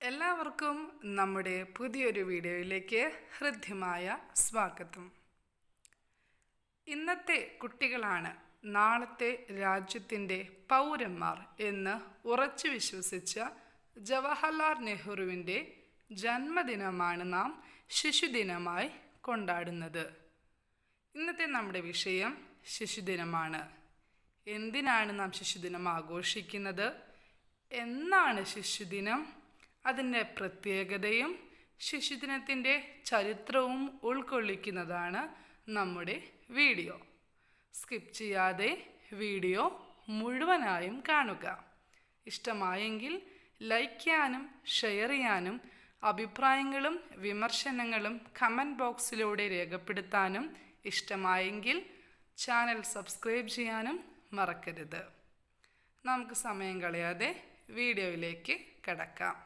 എല്ലാവർക്കും നമ്മുടെ പുതിയൊരു വീഡിയോയിലേക്ക് ഹൃദ്യമായ സ്വാഗതം. ഇന്നത്തെ കുട്ടികളാണ് നാളത്തെ രാജ്യത്തിന്റെ പൗരന്മാർ എന്ന് ഉറച്ചു വിശ്വസിച്ച ജവഹർലാൽ നെഹ്റുവിന്റെ ജന്മദിനമാണ് നാം ശിശുദിനമായി കൊണ്ടാടുന്നത്. ഇന്നത്തെ നമ്മുടെ വിഷയം ശിശുദിനമാണ്. എന്തിനാണ് നാം ശിശുദിനം ആഘോഷിക്കുന്നത്? എന്നാണ് ശിശുദിനം അതിന്റെ പ്രത്യേകതയും ശിശുദിനത്തിന്റെ ചരിത്രവും ഉൾക്കൊള്ളിക്കുന്നതാണ് നമ്മുടെ വീഡിയോ. സ്കിപ്പ് ചെയ്യാതെ വീഡിയോ മുഴുവനായും കാണുക. ഇഷ്ടമായെങ്കിൽ ലൈക്ക് ചെയ്യാനും ഷെയർ ചെയ്യാനും അഭിപ്രായങ്ങളും വിമർശനങ്ങളും കമന്റ് ബോക്സിലൂടെ രേഖപ്പെടുത്താനും ഇഷ്ടമായെങ്കിൽ ചാനൽ സബ്സ്ക്രൈബ് ചെയ്യാനും മറക്കരുത്. നമുക്ക് സമയം കളയാതെ വീഡിയോയിലേക്ക് കടക്കാം.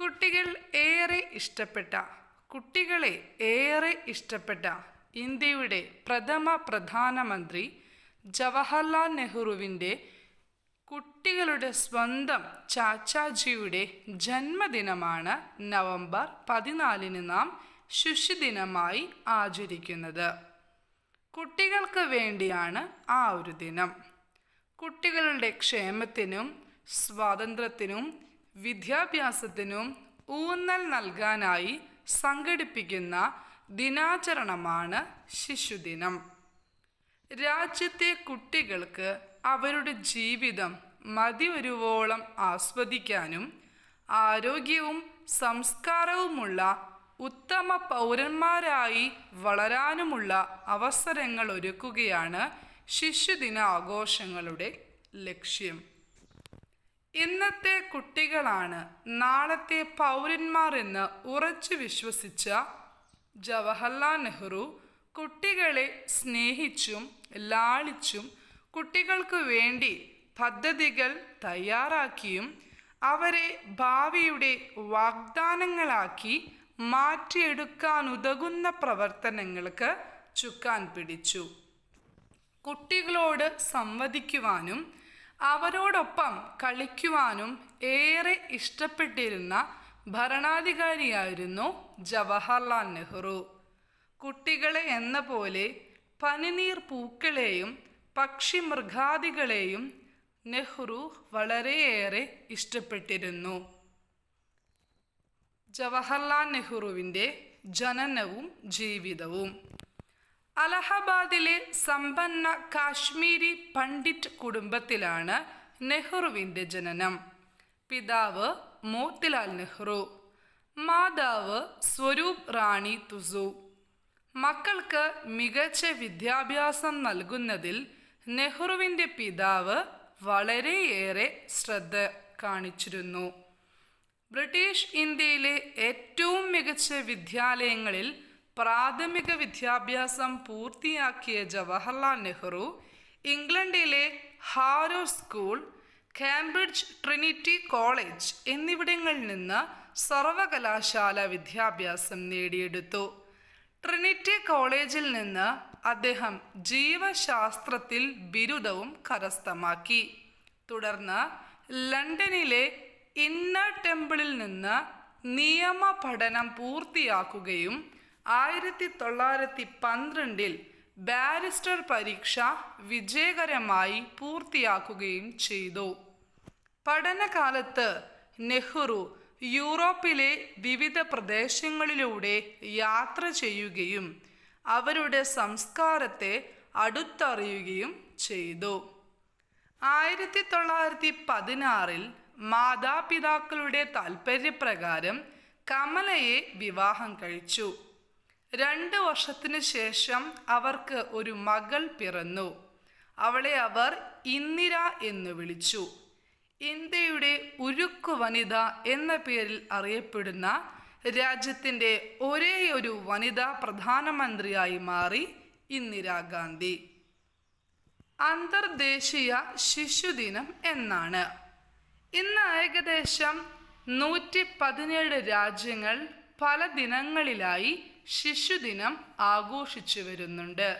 കുട്ടികൾ ഏറെ ഇഷ്ടപ്പെട്ട കുട്ടികളെ ഏറെ ഇഷ്ടപ്പെട്ട ഇന്ത്യയുടെ പ്രഥമ പ്രധാനമന്ത്രി ജവഹർലാൽ നെഹ്റുവിന്റെ കുട്ടികളുടെ സ്വന്തം ചാച്ചാജിയുടെ ജന്മദിനമാണ് നവംബർ പതിനാലിന് നാം ശിശുദിനമായി ആചരിക്കുന്നത്. കുട്ടികൾക്ക് വേണ്ടിയാണ് ആ ഒരു ദിനം. കുട്ടികളുടെ ക്ഷേമത്തിനും സ്വാതന്ത്ര്യത്തിനും വിദ്യാഭ്യാസത്തിനും ഊന്നൽ നൽകാനായി സംഘടിപ്പിക്കുന്ന ദിനാചരണമാണ് ശിശുദിനം. രാജ്യത്തെ കുട്ടികൾക്ക് അവരുടെ ജീവിതം മതിവരുവോളം ആസ്വദിക്കാനും ആരോഗ്യവും സംസ്കാരവുമുള്ള ഉത്തമ പൗരന്മാരായി വളരാനുമുള്ള അവസരങ്ങൾ ഒരുക്കുകയാണ് ശിശുദിന ആഘോഷങ്ങളുടെ ലക്ഷ്യം. ഇന്നത്തെ കുട്ടികളാണ് നാളത്തെ പൗരന്മാർ എന്ന് ഉറച്ചു വിശ്വസിച്ച ജവഹർലാൽ നെഹ്റു. കുട്ടികളെ സ്നേഹിച്ചും ലാളിച്ചും കുട്ടികൾക്ക് വേണ്ടി പദ്ധതികൾ തയ്യാറാക്കിയും അവരെ ഭാവിയുടെ വാഗ്ദാനങ്ങളാക്കി മാറ്റിയെടുക്കാനുതകുന്ന പ്രവർത്തനങ്ങൾക്ക് ചുക്കാൻ പിടിച്ചു. കുട്ടികളോട് സംവദിക്കുവാനും അവരോടൊപ്പം കളിക്കുവാനും ഏറെ ഇഷ്ടപ്പെട്ടിരുന്ന ഭരണാധികാരിയായിരുന്നു ജവഹർലാൽ നെഹ്റു. കുട്ടികളെ എന്ന പോലെ പനിനീർ പൂക്കളെയും പക്ഷിമൃഗാദികളെയും നെഹ്റു വളരെയേറെ ഇഷ്ടപ്പെട്ടിരുന്നു. ജവഹർലാൽ നെഹ്റുവിന്റെ ജനനവും ജീവിതവും. അലഹബാദിലെ സമ്പന്ന കാശ്മീരി പണ്ഡിറ്റ് കുടുംബത്തിലാണ് നെഹ്റുവിന്റെ ജനനം. പിതാവ് മോത്തിലാൽ നെഹ്റു മാതാവ് സ്വരൂപ് റാണി തുസു. മക്കൾക്ക് മികച്ച വിദ്യാഭ്യാസം നൽകുന്നതിൽ നെഹ്റുവിന്റെ പിതാവ് വളരെയേറെ ശ്രദ്ധ കാണിച്ചിരുന്നു. ബ്രിട്ടീഷ് ഇന്ത്യയിലെ ഏറ്റവും മികച്ച വിദ്യാലയങ്ങളിൽ പ്രാഥമിക വിദ്യാഭ്യാസം പൂർത്തിയാക്കിയ ജവഹർലാൽ നെഹ്റു ഇംഗ്ലണ്ടിലെ Harrow school Cambridge Trinity college എന്നിവിടങ്ങളിൽ നിന്ന് സർവകലാശാല വിദ്യാഭ്യാസം നേടിയെടുത്തു. ട്രിനിറ്റി കോളേജിൽ നിന്ന് അദ്ദേഹം ജീവശാസ്ത്രത്തിൽ ബിരുദവും കരസ്ഥമാക്കി. തുടർന്ന് ലണ്ടനിലെ ഇന്നർ ടെമ്പിളിൽ നിന്ന് നിയമ പഠനം പൂർത്തിയാക്കുകയും ആയിരത്തി തൊള്ളായിരത്തി പന്ത്രണ്ടിൽ ബാരിസ്റ്റർ പരീക്ഷ വിജയകരമായി പൂർത്തിയാക്കുകയും ചെയ്തു. പഠനകാലത്ത് നെഹ്റു യൂറോപ്പിലെ വിവിധ പ്രദേശങ്ങളിലൂടെ യാത്ര ചെയ്യുകയും അവരുടെ സംസ്കാരത്തെ അടുത്തറിയുകയും ചെയ്തു. ആയിരത്തി തൊള്ളായിരത്തി പതിനാറിൽ മാതാപിതാക്കളുടെ താൽപ്പര്യപ്രകാരം കമലയെ വിവാഹം കഴിച്ചു. രണ്ട് വർഷത്തിനു ശേഷം അവർക്ക് ഒരു മകൾ പിറന്നു. അവളെ അവർ ഇന്ദിര എന്ന് വിളിച്ചു. ഇന്ത്യയുടെ ഉരുക്കു വനിത എന്ന പേരിൽ അറിയപ്പെടുന്ന രാജ്യത്തിന്റെ ഒരേയൊരു വനിതാ പ്രധാനമന്ത്രിയായി മാറി ഇന്ദിരാഗാന്ധി അന്തർദേശീയ ശിശുദിനം എന്നാണ്. ഇന്ന് ഏകദേശം നൂറ്റി പതിനേഴ് രാജ്യങ്ങൾ പല ദിനങ്ങളിലായി ശിശുദിനം ആഘോഷിച്ചു വരുന്നുണ്ട്.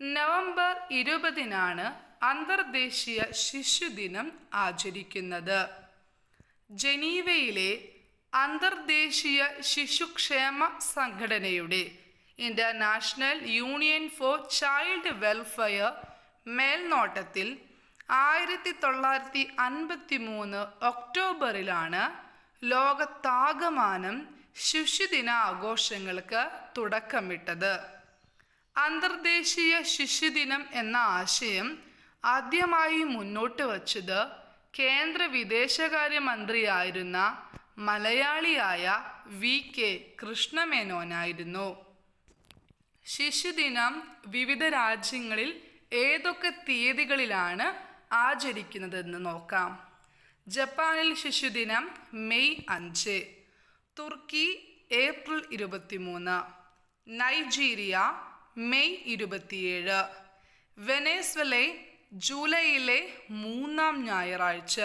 നവംബർ ഇരുപതിനാണ് അന്തർദേശീയ ശിശുദിനം ആചരിക്കുന്നത്. ജനീവയിലെ അന്തർദേശീയ ശിശുക്ഷേമ സംഘടനയുടെ international union for child welfare മേൽനോട്ടത്തിൽ ആയിരത്തി തൊള്ളായിരത്തി അൻപത്തി മൂന്ന് ഒക്ടോബറിലാണ് ലോകത്താകമാനം ശിശുദിന ആഘോഷങ്ങൾക്ക് തുടക്കമിട്ടത്. അന്തർദേശീയ ശിശുദിനം എന്ന ആശയം ആദ്യമായി മുന്നോട്ട് വച്ചത് കേന്ദ്ര വിദേശകാര്യമന്ത്രിയായിരുന്ന മലയാളിയായ വി കെ കൃഷ്ണമേനോനായിരുന്നു. ശിശുദിനം വിവിധ രാജ്യങ്ങളിൽ ഏതൊക്കെ തീയതികളിലാണ് ആചരിക്കുന്നതെന്ന് നോക്കാം. ജപ്പാനിൽ ശിശുദിനം മെയ് അഞ്ച്. തുർക്കി ഏപ്രിൽ ഇരുപത്തിമൂന്ന്. നൈജീരിയ മെയ് ഇരുപത്തിയേഴ്. വെനേസ്വലെ ജൂലൈയിലെ മൂന്നാം ഞായറാഴ്ച.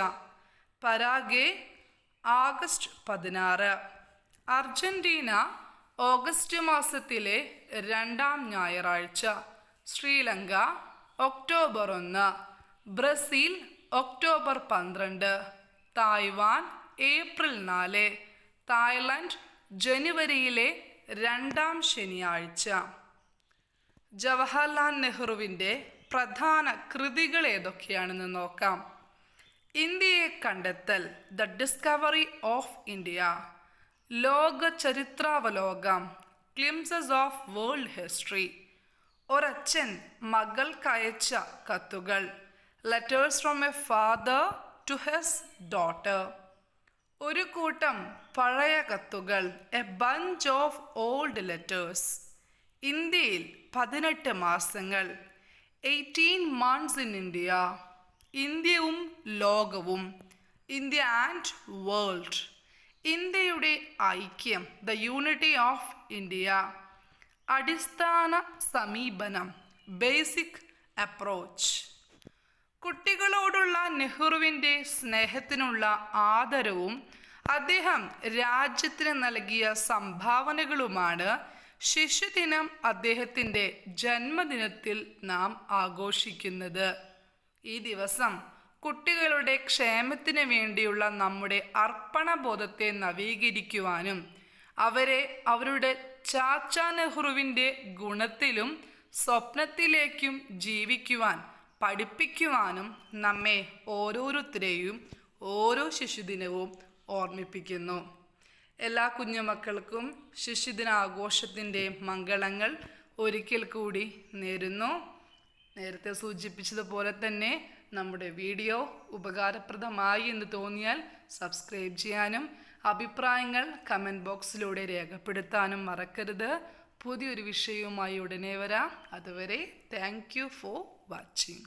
പരാഗെ ആഗസ്റ്റ് പതിനാറ്. അർജന്റീന ഓഗസ്റ്റ് മാസത്തിലെ രണ്ടാം ഞായറാഴ്ച. ശ്രീലങ്ക ഒക്ടോബർ ഒന്ന്. ബ്രസീൽ ഒക്ടോബർ പന്ത്രണ്ട്. തായ്വാൻ ഏപ്രിൽ നാല്. തായ്ലൻഡ് ജനുവരിയിലെ രണ്ടാം ശനിയാഴ്ച. ജവഹർലാൽ നെഹ്റുവിന്റെ പ്രധാന കൃതികൾ ഏതൊക്കെയാണെന്ന് നോക്കാം. ഇന്ത്യയെ കണ്ടെത്തൽ ദ ഡിസ്കവറി ഓഫ് ഇന്ത്യ. ലോക ചരിത്രാവലോകം ക്ലിംസസ് ഓഫ് വേൾഡ് ഹിസ്റ്ററി. ഒരച്ഛൻ മകൾക്കയച്ച കത്തുകൾ. Letters from a father to his daughter ഒരു കൂട്ടം പഴയ കത്തുകൾ a bunch of old letters ഇന്ത്യയിൽ പതിനെട്ട് മാസങ്ങൾ എയ്റ്റീൻ മന്ത്സ് ഇൻ ഇന്ത്യ ഇന്ത്യയും ലോകവും ഇന്ത്യ ആൻഡ് വേൾഡ് ഇന്ത്യയുടെ ഐക്യം ദ യൂണിറ്റി ഓഫ് ഇന്ത്യ അടിസ്ഥാന സമീപനം ബേസിക് അപ്രോച്ച് കുട്ടികളോടുള്ള നെഹ്റുവിന്റെ സ്നേഹത്തിനുള്ള ആദരവും അദ്ദേഹം രാജ്യത്തിന് നൽകിയ സംഭാവനകളുമാണ് ശിശുദിനം അദ്ദേഹത്തിന്റെ ജന്മദിനത്തിൽ നാം ആഘോഷിക്കുന്നത്. ഈ ദിവസം കുട്ടികളുടെ ക്ഷേമത്തിന് വേണ്ടിയുള്ള നമ്മുടെ അർപ്പണബോധത്തെ നവീകരിക്കുവാനും അവരെ അവരുടെ ചാച്ചാ നെഹ്റുവിന്റെ ഗുണത്തിലും സ്വപ്നത്തിലേക്കും ജീവിക്കുവാൻ പഠിപ്പിക്കുവാനും നമ്മെ ഓരോരുത്തരെയും ഓരോ ശിശുദിനവും ഓർമ്മിപ്പിക്കുന്നു. എല്ലാ കുഞ്ഞുമക്കൾക്കും ശിശുദിനാഘോഷത്തിന്റെ മംഗളങ്ങൾ ഒരിക്കൽ കൂടി നേരുന്നു. നേരത്തെ സൂചിപ്പിച്ചതുപോലെ തന്നെ നമ്മുടെ വീഡിയോ ഉപകാരപ്രദമായി എന്ന് തോന്നിയാൽ സബ്സ്ക്രൈബ് ചെയ്യാനും അഭിപ്രായങ്ങൾ കമന്റ് ബോക്സിലൂടെ രേഖപ്പെടുത്താനും മറക്കരുത്. പുതിയൊരു വിഷയവുമായി ഉടനെ വരാം. അതുവരെ താങ്ക് ഫോർ watching.